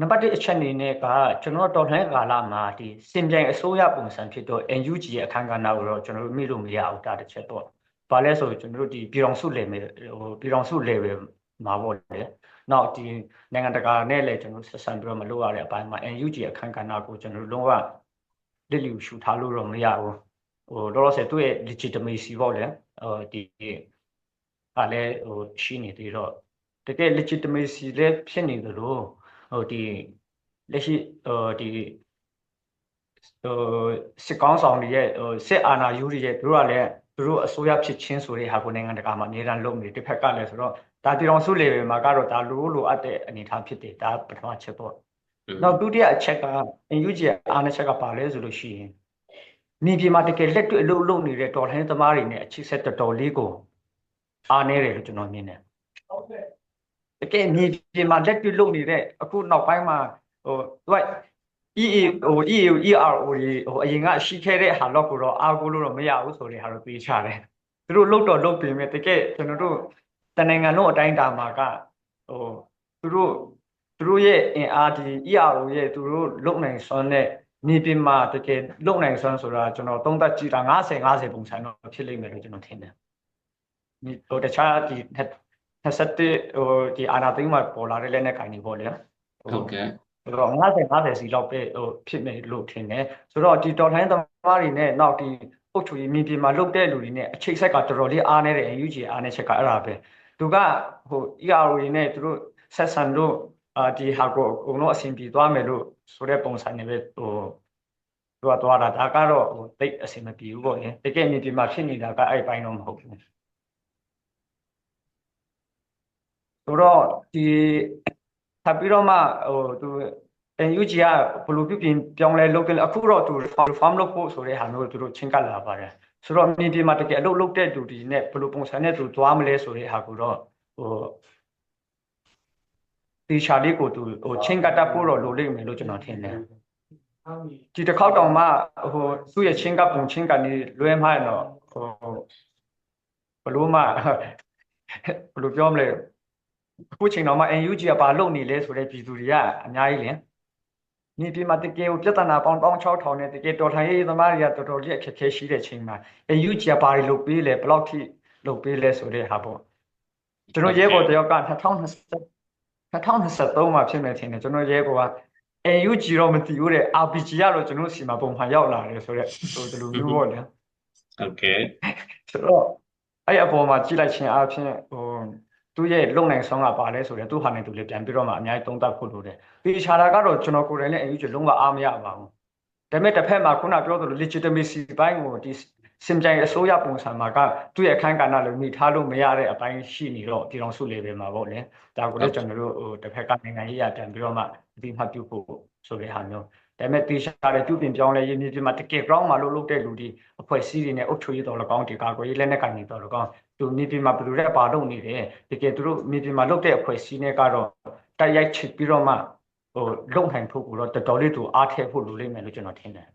နံပါတ်1အချက်အနေနဲ့ကကျွန်တော်တော်လှန်ကာလမှာဒီစင်ပြိုင်အစိုးရပုံစံဖြစ်တော့ NUG ရဲ့အခန်းကဏ္ဍကိုတော့ကျွန်တော်တို့မိလို့မရဘူးဒါတစ်ချက်တော့။ဘာလဲဆိုကျွန်တော်တို့ဒီပြည်တော်စုလေမယ်ဟိုပြည်တော်စုလေပဲမှာပေါ့လေ။နောက်ဒီနိုင်ငံတကာနဲ့လည်းကျွန်တော်ဆက်ဆံပြီးတော့မလုပ်ရတဲ့အပိုင်းမှာ NUG အခန်းကဏ္ဍကိုကျွန်တော်တို့လုံးဝလစ်လျူရှုထားလို့တော့မရဘူး။ဟိုတော့ဆယ်သူ့ရဲ့ legitimacy ပေါ့လေ။ဟိုဒီအားလည်းဟိုရှိနေသေးတော့တကယ် legitimacy လည်းဖြစ်နေသလို ဟိုဒီလက်ရှိဟိုဒီဟိုစစ်ကောင်းဆောင်တွေရဲ့ဟိုစစ်အာဏာယူတွေရဲ့သူတို့ကလည်းသူတို့အစိုးရဖြစ်ချင်းဆိုတဲ့ဟာကိုနိုင်ငံတကာမှာအများအားလုပ်နေတစ်ဖက်ကလည်းဆိုတော့ဒါပြည်တော်စုလေပဲမှာကတော့ဒါလိုလိုအပ်တဲ့အနေအထားဖြစ်တယ်ဒါပထမချက်ပေါ့နောက်ဒုတိယအချက်က UNG အားနည်းချက်ကပါလဲဆိုလို့ရှိရင်နေပြည်မှာတကယ်လက်တွေ့အလုပ်လုပ်နေတဲ့တော်လှန်ရေးသမားတွေနဲ့အချိဆက်တော်တော်လေးကိုအားနည်းတယ်လို့ကျွန်တော်မြင်တယ်ဟုတ်ကဲ့ တကယ်မြေပြင်မှာလက်တွေ့လုပ်နေတဲ့အခုနောက်ပိုင်းမှာဟိုသူက EA ဟို EA ERO တွေဟိုအရင်ကရှိခဲ့တဲ့ဟာတော့ကိုတော့အားကိုလို့တော့မရဘူးဆိုတဲ့ဟာတော့သိချတယ်သူတို့လုတ်တော့လုတ်ပြင်မဲ့တကယ်ကျွန်တော်တို့တနိုင်ငံလုံးအတိုင်းတာမှာကဟိုသူတို့သူတို့ရဲ့အင်အားဒီ ERO ရဲ့သူတို့လုတ်နိုင်စွမ်းတဲ့မြေပြင်မှာတကယ်လုတ်နိုင်စွမ်းဆိုတာကျွန်တော်သုံးသပ်ကြည့်တာ90 50ပုံစံတော့ဖြစ်လိမ့်မယ်လို့ကျွန်တော်ထင်တယ်ဟိုတခြားဒီ 27ဟိုဒီအာနာသိမ်းမှာပေါ်လာတဲ့လက်နဲ့ခိုင်နေပေါ့လေဟုတ်ကဲ့ဆိုတော့50 50စီလောက်ပဲဟိုဖြစ်မယ်လို့ထင်တယ်ဆိုတော့ဒီတော်လှန်သမားတွေနဲ့နောက်ဒီအုတ်ချူကြီးမြေပြင်မှာလုတ်တဲ့လူတွေနဲ့အချိတ်ဆက်ကတော်တော်လေးအားနေတယ် UG အားနေချက်ကအဲ့ဒါပဲသူကဟို ERO တွေနဲ့သူတို့ဆက်ဆံလို့အာဒီဟာကိုအကုန်လုံးအဆင်ပြေသွားမယ်လို့ဆိုတဲ့ပုံစံနဲ့ပဲဟိုသူကသွားတာဒါကတော့ဟိုတိတ်အဆင်မပြေဘူးပေါ့လေတကယ်မြေပြင်မှာဖြစ်နေတာကအဲ့ပိုင်းတော့မဟုတ်ဘူးဆို တော့ဒီထပ်ပြီးတော့မှဟိုသူ NUG ကဘလို့ပြုပြင်ပြောင်းလဲလုပ်ကြလဲအခုတော့သူ reform လုပ်ဖို့ဆိုတဲ့ဟာမျိုးသူတို့ချင်းကပ်လာပါတယ်ဆိုတော့မြေပြင်မှာတကယ်အလုပ်လုပ်တဲ့သူတွေနဲ့ဘလို့ပုံစံနဲ့သူသွားမလဲဆိုတဲ့ဟာကိုတော့ဟိုဒီချာလေးကိုသူဟိုချင်းကပ်တတ်ဖို့တော့လိုလိမ့်မယ်လို့ကျွန်တော်ထင်တယ်ဒီတစ်ခေါက်တောင်မှဟိုသူ့ရဲ့ချင်းကပ်ပုံချင်းကနေလွဲမှရင်တော့ဟိုဘလို့မှဘလို့ပြောမလဲ အခုချိန်တော့မှ NUG ကဘာလုပ်နေလဲဆိုတဲ့ပြည်သူတွေကအများကြီးလင်မြေပြင်မှာတကယ်ကိုပြဿနာပေါင်း16000နဲ့တကယ်တော်ထိုင်ရေးသမားတွေကတော်တော်လေးအခက်အခဲရှိတဲ့ချိန်မှာ NUG ကဘာတွေလုပ်ပေးလဲဘယ်လောက်ထိလုပ်ပေးလဲဆိုတဲ့ဟာပေါ့ကျွန်တော်ရဲဘော်တယောက်က2020 2023မှာဖြစ်မယ်ထင်တယ်ကျွန်တော်ရဲဘော်က NUG တော့မသိဘူးတဲ့ RPG ကတော့ကျွန်တော်စီမှာပုံမှန်ရောက်လာတယ်ဆိုတော့ဆိုဒီလိုမျိုးပေါ့လေဟုတ်ကဲ့ဆိုတော့အဲ့အပေါ်မှာကြည့်လိုက်ခြင်းအပြင်ဟို သူ့ရဲ့လုံနိုင်ဆောင်ကပါလဲဆိုတော့သူ့ဟာနဲ့သူလည်းပြန်ပြီးတော့မှအများကြီးသုံးသပ်ဖို့လိုတယ်။ဒီခြာတာကတော့ကျွန်တော်ကိုယ်တိုင်လည်းအယူကျွလုံးဝအားမရပါဘူး။ဒါပေမဲ့တစ်ဖက်မှာခုနပြောသလို legitimacy ဘိုင်းကိုဒီစင်ကြိုင်အစိုးရပုံစံမှာကသူ့ရဲ့အခန်းကဏ္ဍလည်းမိထားလို့မရတဲ့အပိုင်းရှိနေတော့ပြည်တော်စုလေပဲမှာပေါ့လေ။ဒါကိုလည်းကျွန်တော်တို့ဟိုတစ်ဖက်ကနိုင်ငံရေးရပြန်ပြီးတော့မှအတိမတ်ပြုဖို့ဆိုတဲ့ဟာမျိုး ဒါပေမဲ့တေချာတဲ့ပြုပြင်ပြောင်းလဲရေးမြေပြင်မှာတကယ် ground မှာလို့လုပ်တဲ့လူတွေအဖွဲ့အစည်းတွေနဲ့အုပ်ချုပ်ရေးတော်၎င်းဒီကာကွယ်ရေးလက်နက်ကိုင်တွေတော်၎င်းသူမြေပြင်မှာဘယ်လိုလဲပါလုပ်နေတယ်တကယ်သူတို့မြေပြင်မှာလုပ်တဲ့အဖွဲ့အစည်းနဲ့ကတော့တိုက်ရိုက်ချစ်ပြီးတော့မှဟိုလုံနိုင်ဖို့ကိုတော့တော်တော်လေးသူအားထည့်ဖို့လိုလိမ့်မယ်လို့ကျွန်တော်ထင်တယ်